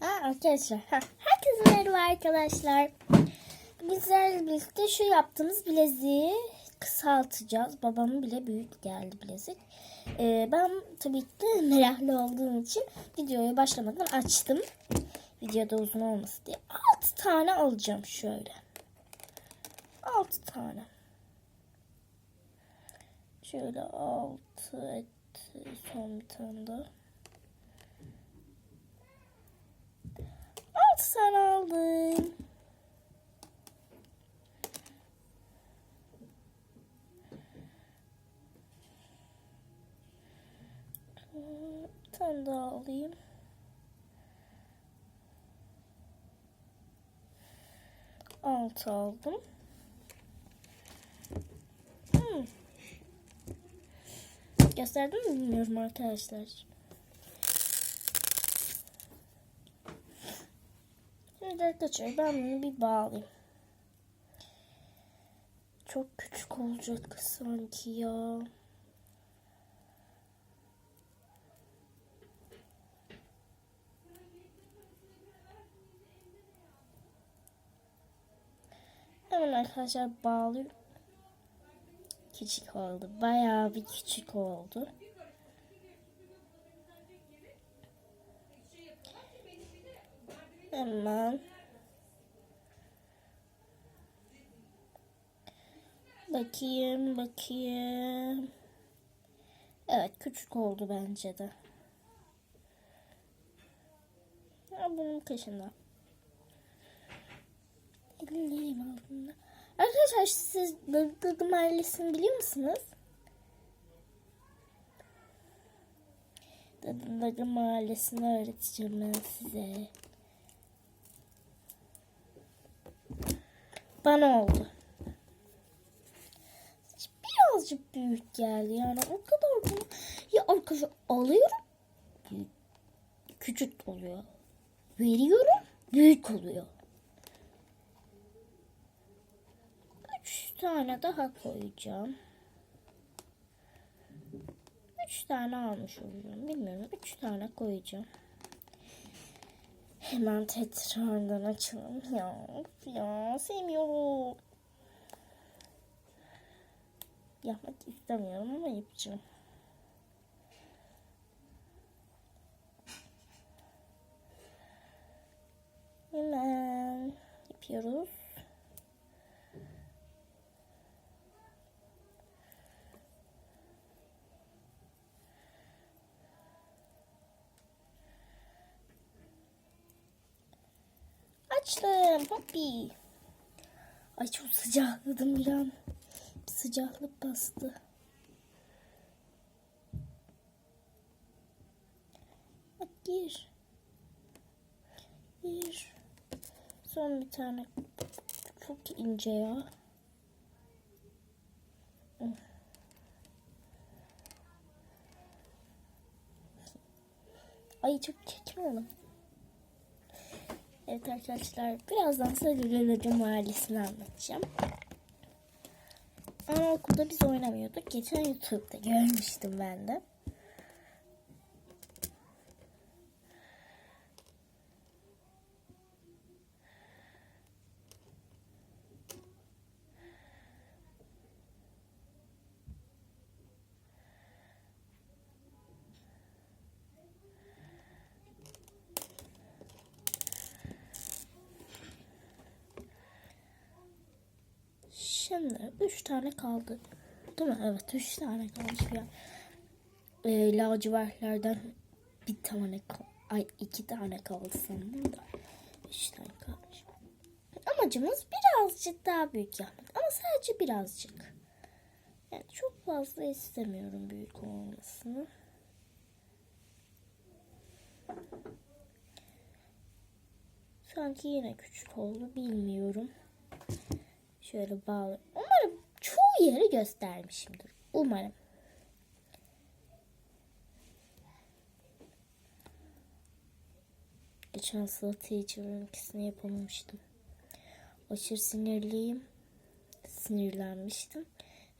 Ha, arkadaşlar. Ha, herkese merhaba arkadaşlar. Bizlerle birlikte şu yaptığımız bileziği kısaltacağız. Babamın bile büyük geldi bilezik. Ee, ben tabii ki meraklı olduğum için videoya başlamadan açtım. Videoda uzun olmasın diye. 6 tane alacağım şöyle. 6 tane. Şöyle 6 etti. Son bir tane daha. Altı tane aldım. Bir tane daha alayım. Altı aldım. Hmm. Gösterdim mi bilmiyorum arkadaşlar. Şimdi arkadaşlar ben bunu bir bağlayayım. Çok küçük olacak sanki ya. Hemen arkadaşlar bağlıyorum. Küçük oldu. Bayağı bir küçük oldu. Hemen Bakayım, bakayım. Evet, küçük oldu bence de. Ya bunun kaşında. Ellerim altında. Arkadaşlar siz Dadı Mahallesi'ni biliyor musunuz? Dadı Mahallesi'ni öğreteceğim ben size. Bana oldu. Birazcık büyük geldi yani o kadar bunu ya arkadaşlar alıyorum küçük oluyor. Veriyorum büyük oluyor. Üç tane daha koyacağım. Üç tane almış olacağım. Bilmiyorum. Üç tane koyacağım. Hemen tekrardan açalım. Ya, ya sevmiyorum. Yapmak istemiyorum ama yapacağım. Hemen yapıyoruz. Açtım. Hoppi. Ay çok sıcakladım bir an. Sıcaklık bastı. Bak gir. Bir. Son bir tane. Çok ince ya. Ay çok çekmiyorum. Evet arkadaşlar birazdan size Lülelacı Mahallesi'ni anlatacağım. Ama okulda biz oynamıyorduk. Geçen YouTube'da görmüştüm ben de. Şimdi 3 tane kaldı. Değil mi? Evet 3 tane kalmış ya. E, lacivertlerden bir tane Ay iki tane kaldı sandım da. 3 tane kalmış. Amacımız birazcık daha büyük yapmak. Ama sadece birazcık. Yani çok fazla istemiyorum büyük olmasını. Sanki yine küçük oldu bilmiyorum. Şöyle bağlı. Umarım çoğu yeri göstermişimdir. Umarım. Geçen sıra teacher'ın ikisini yapamamıştım. Aşırı sinirliyim. Sinirlenmiştim.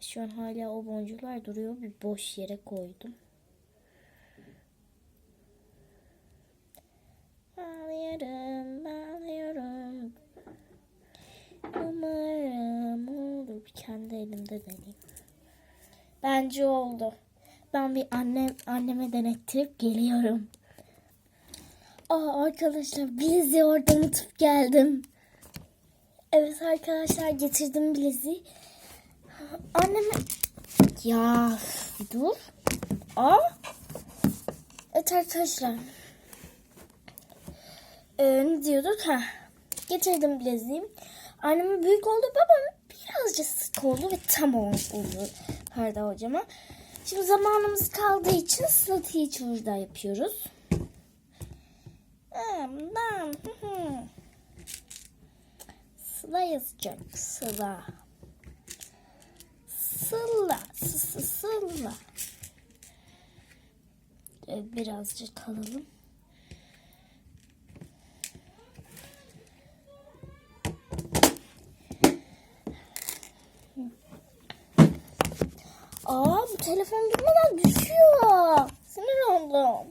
Şu an hala o boncuklar duruyor. Bir boş yere koydum. Ağlayan de deneyeyim. Bence oldu. Ben bir annem anneme denettirip geliyorum. Aa arkadaşlar bileziği orada unutup geldim. Evet arkadaşlar getirdim bileziği. Anneme... Ya bir dur. Aa. Evet arkadaşlar. Ee, ne diyorduk? Ha. Getirdim bileziğim. Annemin büyük oldu. Babam birazcık sık oldu ve tam oldu. Pardon hocama. Şimdi zamanımız kaldığı için sıla teacher'da yapıyoruz. Sıla yazacak. Sıla. Sıla. sı- sı- Sıla. Ee, Birazcık alalım. Aa bu telefon durmadan düşüyor. Sinir oldum.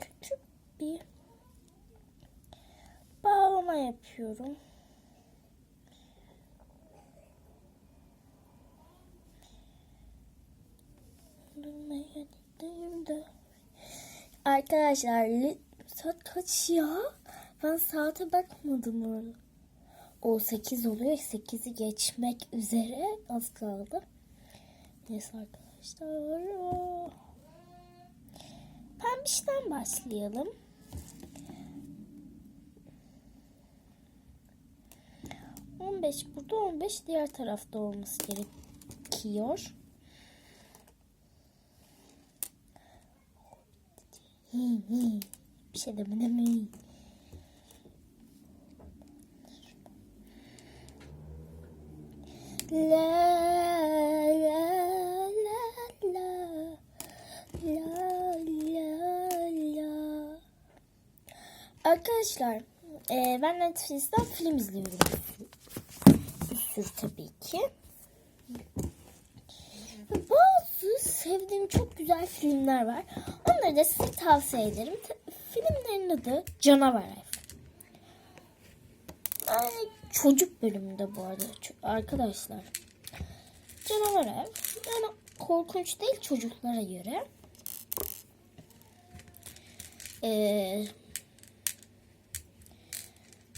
Küçük bir bağlama yapıyorum. Arkadaşlar saat kaç ya? Ben saate bakmadım orada. O 8 oluyor. 8'i geçmek üzere. Az kaldı. Neyse arkadaşlar. Pembişten başlayalım. On beş burada, on beş diğer tarafta olması gerekiyor. Bir şey demedim mi? La la la la la la la Arkadaşlar e, ben Netflix'ten film izliyorum. Bir sürü tabii ki. Bazı sevdiğim çok güzel filmler var. Onları size tavsiye ederim. Filmlerin adı Canavar Ev. Çocuk bölümünde bu arada arkadaşlar. Canavar Ev. Yani korkunç değil çocuklara göre. Ee,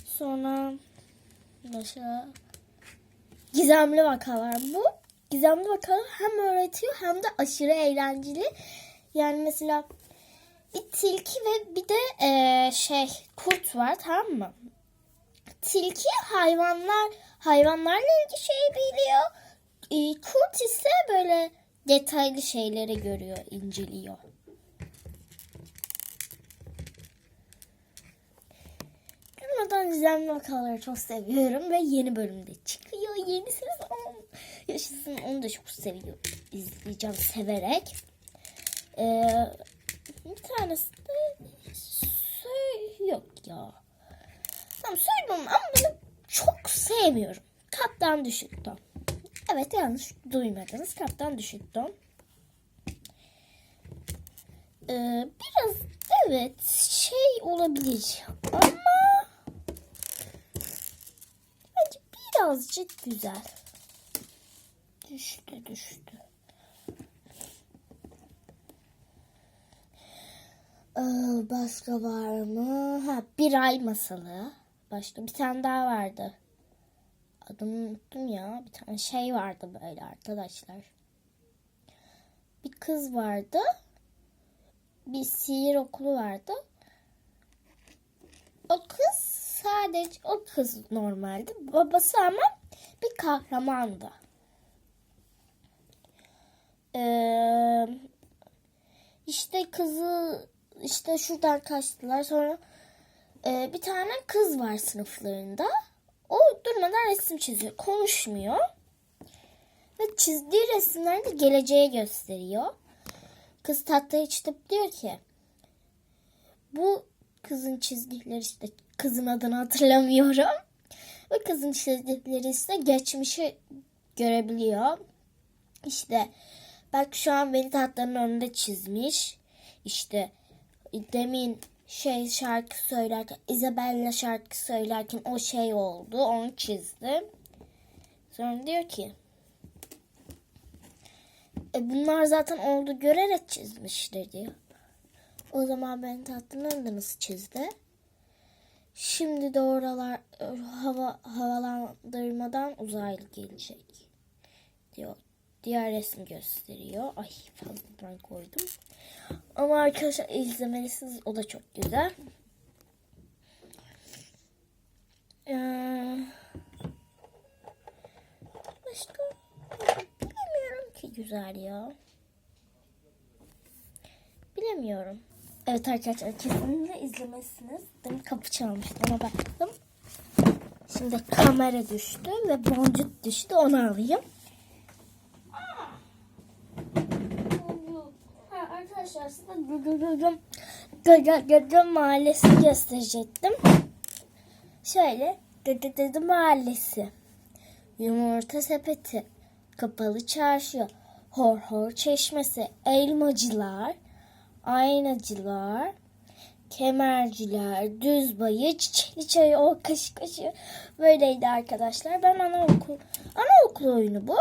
sonra mesela gizemli vakalar bu. Gizemli vakalar hem öğretiyor hem de aşırı eğlenceli. Yani mesela bir tilki ve bir de eee, şey kurt var tamam mı? Tilki hayvanlar hayvanlarla ilgili şey biliyor. Ee, kurt ise böyle detaylı şeyleri görüyor, inceliyor. Durmadan gizemli vakaları çok seviyorum ve yeni bölümde çıkıyor. Yeni sezon. Yaşasın onu da çok seviyorum. İzleyeceğim severek. Ee, bir tanesi de söy yok ya. Tamam söylüyorum ama bunu çok sevmiyorum. Kaptan düşük ton. Evet yanlış duymadınız. Kaptan düşük ton. Ee, biraz evet şey olabilir ama bence birazcık güzel. Düştü düştü. Ee, başka var mı? Ha, bir ay masalı. Başka bir tane daha vardı. Adını unuttum ya. Bir tane şey vardı böyle arkadaşlar. Bir kız vardı. Bir sihir okulu vardı. O kız sadece o kız normaldi. Babası ama bir kahramandı. Ee, işte kızı işte şuradan kaçtılar. Sonra e, bir tane kız var sınıflarında. O durmadan resim çiziyor. Konuşmuyor. Ve çizdiği resimlerde geleceği gösteriyor. Kız tahtaya çıkıp diyor ki bu kızın çizdikleri işte kızın adını hatırlamıyorum. Ve kızın çizdikleri ise geçmişi görebiliyor. İşte bak şu an beni tahtların önünde çizmiş. İşte demin şey şarkı söylerken Isabella şarkı söylerken o şey oldu. Onu çizdim. Sonra diyor ki e bunlar zaten oldu görerek çizmiştir diyor. O zaman beni tahtının önünde nasıl çizdi? Şimdi de oralar hava havalandırmadan uzaylı gelecek diyor. Diğer resim gösteriyor. Ay fazladan koydum. Ama arkadaşlar izlemelisiniz. O da çok güzel. Ee, başka bilemiyorum ki güzel ya. Bilemiyorum. Evet arkadaşlar kesinlikle izlemelisiniz. Demin kapı çalmıştı ona baktım. Şimdi kamera düştü ve boncuk düştü onu alayım. Ha, arkadaşlar size Gıgıgıgım mahallesi gösterecektim. Şöyle Gıgıgıgı mahallesi. Yumurta sepeti. Kapalı çarşı. Hor hor çeşmesi. Elmacılar. Aynacılar. Kemerciler, düz bayı, çiçekli çayı, o kaşı kaşı böyleydi arkadaşlar. Ben anaokul, anaokul oyunu bu.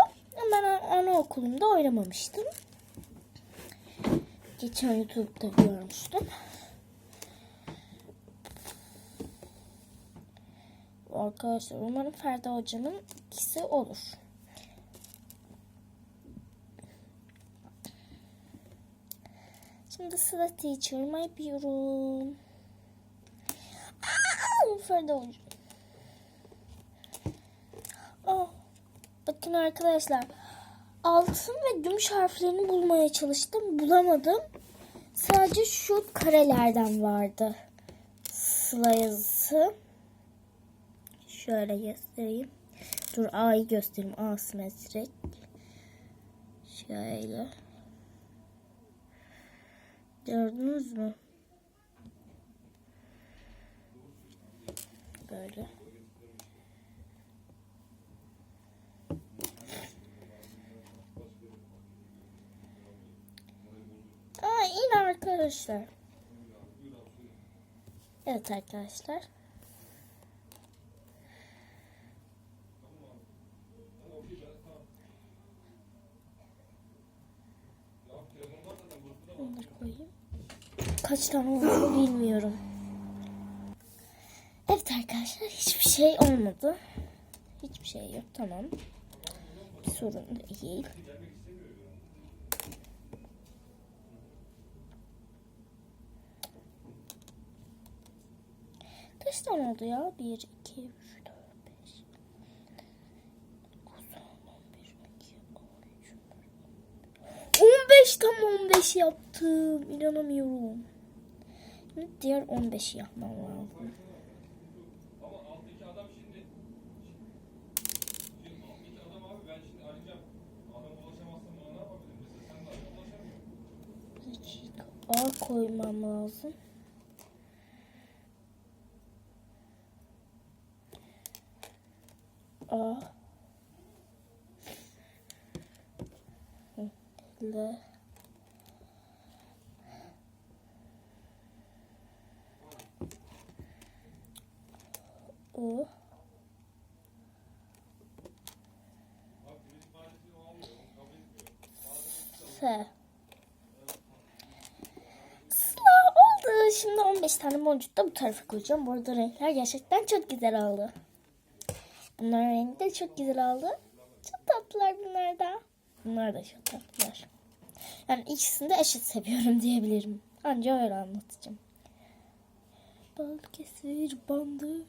Ben anaokulumda oynamamıştım. Geçen YouTube'da görmüştüm. Arkadaşlar umarım Ferda Hoca'nın ikisi olur. Şimdi sıra teacher'ıma yapıyorum. Aa, Ferda Hoca. Oh, bakın arkadaşlar. Altın ve gümüş harflerini bulmaya çalıştım. Bulamadım. Sadece şu karelerden vardı. Sıla yazısı. Şöyle göstereyim. Dur A'yı göstereyim. A simetrik. Şöyle. Gördünüz mü? Böyle. Aa yine arkadaşlar. Evet arkadaşlar. Bunları koyayım. Kaç tane olduğunu bilmiyorum. Evet arkadaşlar hiçbir şey olmadı. Hiçbir şey yok tamam. Bir sorun değil. Kaç tane oldu ya? 1, 2, 3, 4, 5, 9, 11, 12, 13, 15 tam 15 yaptım. İnanamıyorum. Şimdi diğer 15 yapmam lazım. A koymam lazım. A L O S Sıla oldu. Şimdi 15 tane boncuk da bu tarafa koyacağım. Bu arada renkler gerçekten çok güzel oldu. Bunların rengi de çok güzel oldu. Çok tatlılar bunlar da. Bunlar da çok tatlılar. Yani ikisini de eşit seviyorum diyebilirim. Anca öyle anlatacağım. Balıkesir bandır.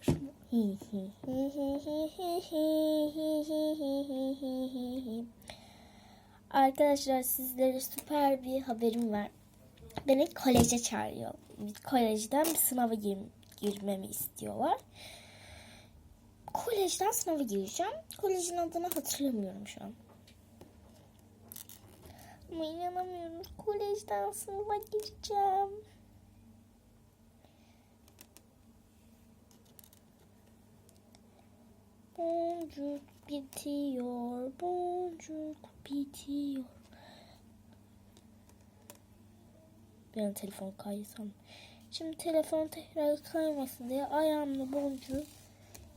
Arkadaşlar sizlere süper bir haberim var. Beni koleje çağırıyor. Kolejden bir sınava gir girmemi istiyorlar. Kolejden sınava gireceğim. Kolejin adını hatırlamıyorum şu an. Ama inanamıyorum. Kolejden sınava gireceğim. boncuk bitiyor. Boncuk bitiyor. Ben telefon kaysam. Şimdi telefon tekrar kaymasın diye ayağımla boncuğu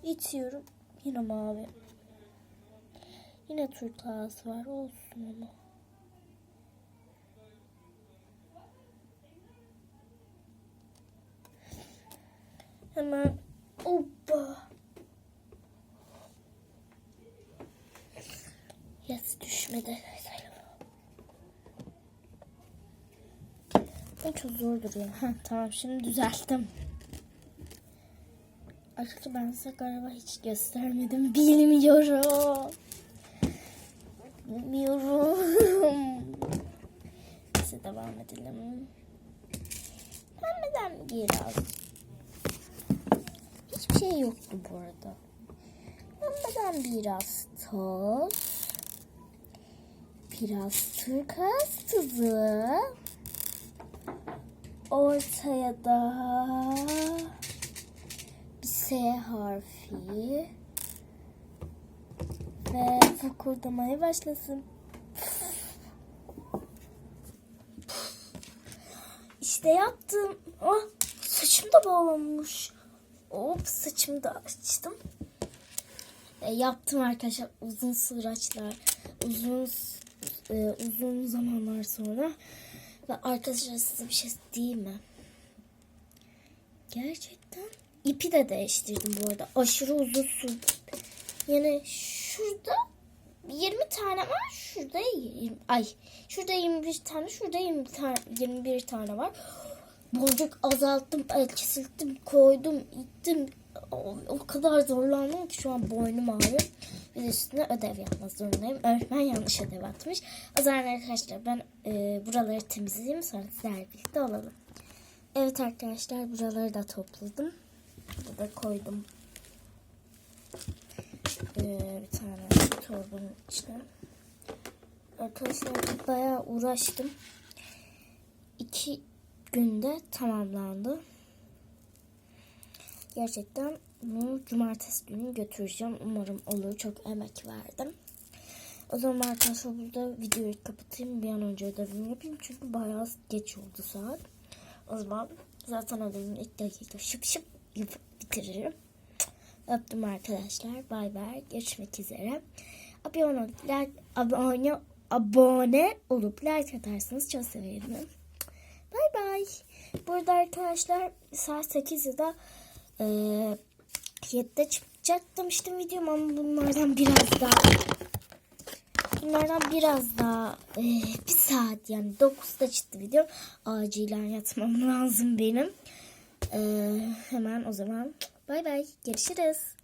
itiyorum. Yine mavi. Yine turkuaz var olsun ama. Hemen Hoppa. Yes düşmedi. Ben çok zor duruyor. Ha, tamam şimdi düzelttim. Arkadaşlar ben size galiba hiç göstermedim. Bilmiyorum. Bilmiyorum. Neyse devam edelim. Pembeden biraz. Hiçbir şey yoktu bu arada. Pembeden biraz toz. Biraz turkuaz tuzu. Ortaya da S harfi. Ve fokurdamaya başlasın. İşte yaptım. Ah, saçım da bağlanmış. Hop saçımı da açtım. E, yaptım arkadaşlar uzun süreçler, uzun e, uzun zamanlar sonra. Ve arkadaşlar size bir şey diyeyim mi? Gerçekten ipi de değiştirdim bu arada. Aşırı uzun sürdü. Yani şurada 20 tane var. Şurada 20, ay şurada 21 tane, şurada 20 tane, 21 tane var. Boncuk azalttım, el kesilttim, koydum, ittim. O, kadar zorlandım ki şu an boynum ağrıyor. Bir üstüne ödev yapmak zorundayım. Öğretmen yanlış ödev atmış. O zaman arkadaşlar ben e, buraları temizleyeyim sonra sizlerle birlikte olalım. Evet arkadaşlar buraları da topladım. Burada koydum. Ee, bir tane torbanın içine. Arkadaşlar bayağı uğraştım. İki günde tamamlandı. Gerçekten bunu cumartesi günü götüreceğim. Umarım olur. Çok emek verdim. O zaman arkadaşlar burada videoyu kapatayım. Bir an önce ödevimi yapayım. Çünkü bayağı geç oldu saat. O zaman zaten ödevimi ilk dakika şıp şıp yapıp bitiririm. Öptüm arkadaşlar. Bay bay. Görüşmek üzere. Abone olup like, abone, abone olup like atarsanız çok sevinirim. Bay bay. Burada arkadaşlar saat 8 ya da e, 7'de çıkacak demiştim videom ama bunlardan biraz daha bunlardan biraz daha e, bir saat yani 9'da çıktı video. Acilen yatmam lazım benim. E, hemen o zaman bay bay. Görüşürüz.